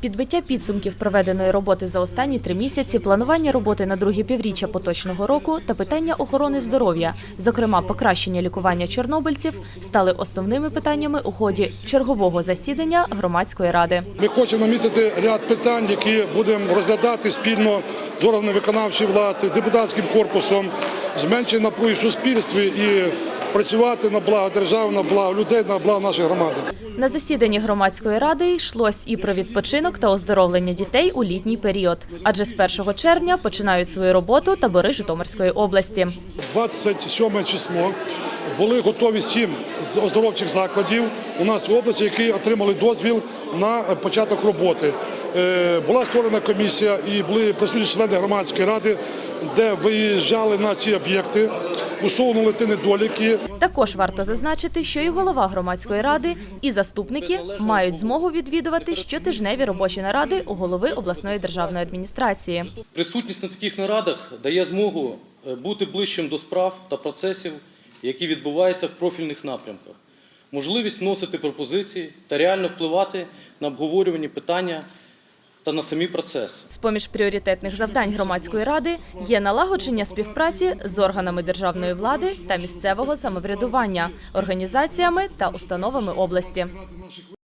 Підбиття підсумків проведеної роботи за останні три місяці, планування роботи на друге півріччя поточного року та питання охорони здоров'я, зокрема покращення лікування чорнобильців, стали основними питаннями у ході чергового засідання громадської ради. Ми хочемо намітити ряд питань, які будемо розглядати спільно з органами виконавчої влади, депутатським корпусом, зменшити напруги в суспільстві і працювати на благо держави, на благо людей, на благо нашої громади. На засіданні громадської ради йшлось і про відпочинок та оздоровлення дітей у літній період, адже з 1 червня починають свою роботу табори Житомирської області. 27 число були готові сім оздоровчих закладів у нас в області, які отримали дозвіл на початок роботи. Е, Була створена комісія і були присутні члени громадської ради, де виїжджали на ці об'єкти, усунули ті недоліки. Також варто зазначити, що і голова громадської ради, і заступники мають змогу відвідувати щотижневі робочі наради у голови обласної державної адміністрації. Присутність на таких нарадах дає змогу е, бути ближчим до справ та процесів, які відбуваються в профільних напрямках, можливість вносити пропозиції та реально впливати на обговорювані питання та на самі процеси. З-поміж пріоритетних завдань громадської ради є налагодження співпраці з органами державної влади та місцевого самоврядування, організаціями та установами області.